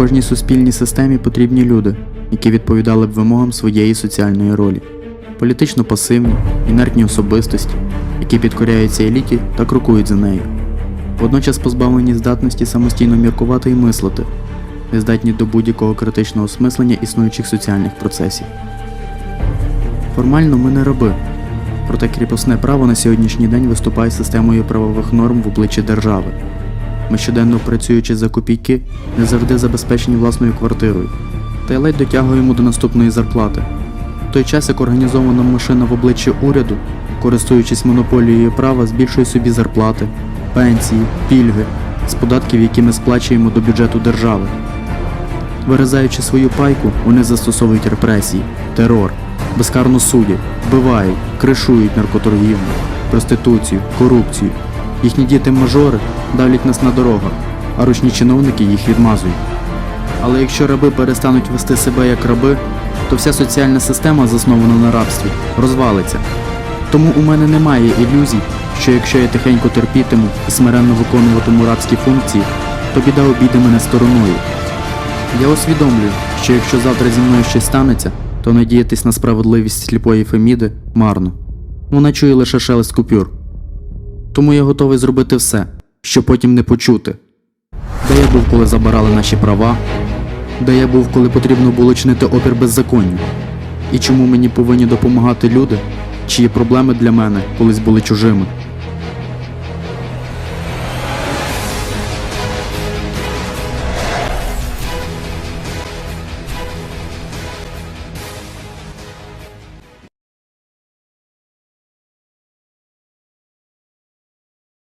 Кожній суспільній системі потрібні люди, які відповідали б вимогам своєї соціальної ролі. Політично пасивні, інертні особистості, які підкоряються еліті та крокують за нею. Водночас позбавлені здатності самостійно міркувати і мислити, не здатні до будь-якого критичного осмислення існуючих соціальних процесів. Формально ми не раби, проте кріпосне право на сьогоднішній день виступає системою правових норм в обличчі держави. Ми щоденно працюючи за копійки, не завжди забезпечені власною квартирою, та й ледь дотягуємо до наступної зарплати. В той час як організована машина в обличчі уряду, користуючись монополією права, збільшує собі зарплати, пенсії, пільги з податків, які ми сплачуємо до бюджету держави. Вирізаючи свою пайку, вони застосовують репресії, терор, безкарно судять, вбивають, кришують наркоторгівлю, проституцію, корупцію. Їхні діти-мажори давлять нас на дорогах, а ручні чиновники їх відмазують. Але якщо раби перестануть вести себе як раби, то вся соціальна система, заснована на рабстві, розвалиться. Тому у мене немає ілюзій, що якщо я тихенько терпітиму і смиренно виконуватиму рабські функції, то біда обійде мене стороною. Я усвідомлюю, що якщо завтра зі мною щось станеться, то надіятись на справедливість сліпої Феміди марно. Вона чує лише шелест купюр. Тому я готовий зробити все, щоб потім не почути. Де я був, коли забирали наші права, де я був, коли потрібно було чинити опір беззаконню, і чому мені повинні допомагати люди, чиї проблеми для мене колись були чужими.